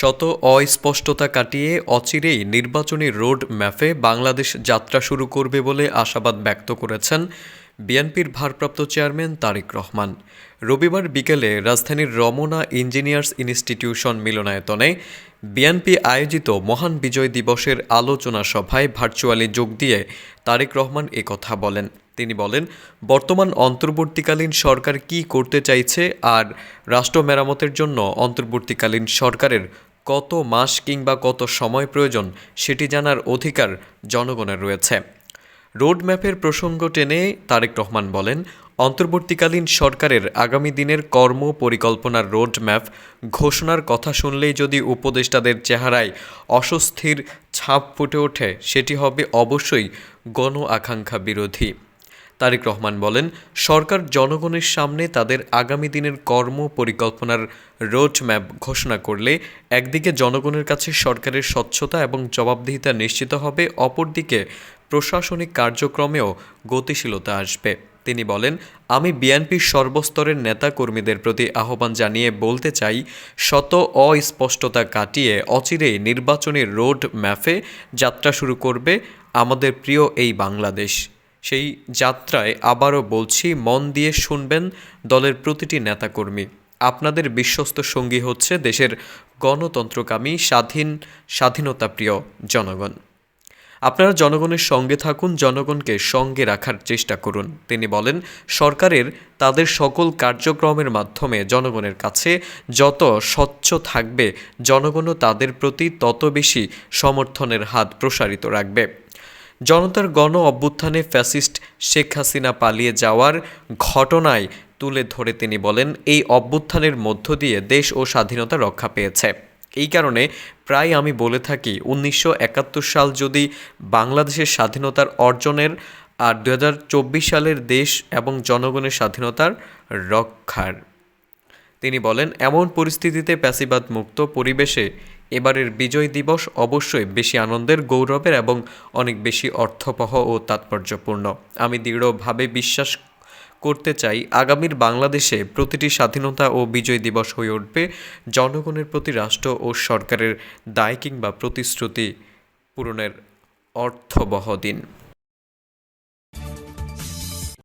শত অস্পষ্টতা কাটিয়ে অচিরেই নির্বাচনী রোড ম্যাপে বাংলাদেশ যাত্রা শুরু করবে বলে আশাবাদ ব্যক্ত করেছেন বিএনপির ভারপ্রাপ্ত চেয়ারম্যান তারেক রহমান। রবিবার বিকেলে রাজধানীর রমনা ইঞ্জিনিয়ার্স ইনস্টিটিউশন মিলনায়তনে বিএনপি আয়োজিত মহান বিজয় দিবসের আলোচনা সভায় ভার্চুয়ালি যোগ দিয়ে তারেক রহমান একথা বলেন। তিনি বলেন, বর্তমান অন্তর্বর্তীকালীন সরকার কি করতে চাইছে আর রাষ্ট্র মেরামতের জন্য অন্তর্বর্তীকালীন সরকারের কত মাস কিংবা কত সময় প্রয়োজন সেটি জানার অধিকার জনগণের রয়েছে। রোডম্যাপের প্রসঙ্গ টেনে তারেক রহমান বলেন, অন্তর্বর্তীকালীন সরকারের আগামী দিনের কর্ম পরিকল্পনার রোডম্যাপ ঘোষণার কথা শুনলেই যদি উপদেষ্টাদের চেহারায় অস্বস্তির ছাপ ফুটে ওঠে, সেটি হবে অবশ্যই গণ আকাঙ্ক্ষা বিরোধী। তারেক রহমান বলেন, সরকার জনগণের সামনে তাদের আগামী দিনের কর্ম পরিকল্পনার রোড ম্যাপ ঘোষণা করলে একদিকে জনগণের কাছে সরকারের স্বচ্ছতা এবং জবাবদিহিতা নিশ্চিত হবে, অপরদিকে প্রশাসনিক কার্যক্রমেও গতিশীলতা আসবে। তিনি বলেন, আমি বিএনপির সর্বস্তরের নেতাকর্মীদের প্রতি আহ্বান জানিয়ে বলতে চাই, শত অস্পষ্টতা কাটিয়ে অচিরেই নির্বাচনী রোড ম্যাপে যাত্রা শুরু করবে আমাদের প্রিয় এই বাংলাদেশ। সেই যাত্রায় আবারও বলছি, মন দিয়ে শুনবেন দলের প্রতিটি নেতাকর্মী। আপনাদের বিশ্বস্ত সঙ্গী হচ্ছে দেশের গণতন্ত্রকামী স্বাধীন, স্বাধীনতাপ্রিয় জনগণ। আপনারা জনগণের সঙ্গে থাকুন, জনগণকে সঙ্গে রাখার চেষ্টা করুন। তিনি বলেন, সরকারের তাদের সকল কার্যক্রমের মাধ্যমে জনগণের কাছে যত স্বচ্ছ থাকবে, জনগণও তাদের প্রতি তত বেশি সমর্থনের হাত প্রসারিত রাখবে। জনতার গণ অভ্যুত্থানে ফ্যাসিস্ট শেখ হাসিনা পালিয়ে যাওয়ার ঘটনায় তুলে ধরে তিনি বলেন, এই অভ্যুত্থানের মধ্য দিয়ে দেশ ও স্বাধীনতা রক্ষা পেয়েছে। এই কারণে প্রায় আমি বলে থাকি, উনিশশো একাত্তর সাল যদি বাংলাদেশের স্বাধীনতার অর্জনের আর দু হাজার চব্বিশ সালের দেশ এবং জনগণের স্বাধীনতার রক্ষার। তিনি বলেন, এমন পরিস্থিতিতে প্যাসিবাদ মুক্ত পরিবেশে এবারের বিজয় দিবস অবশ্যই বেশি আনন্দের, গৌরবের এবং অনেক বেশি অর্থবহ ও তাৎপর্যপূর্ণ। আমি দৃঢ়ভাবে বিশ্বাস করতে চাই, আগামীর বাংলাদেশে প্রতিটি স্বাধীনতা ও বিজয় দিবস হয়ে উঠবে, জনগণের প্রতি রাষ্ট্র ও সরকারের দায় কিংবা প্রতিশ্রুতি পূরণের অর্থবহ দিন।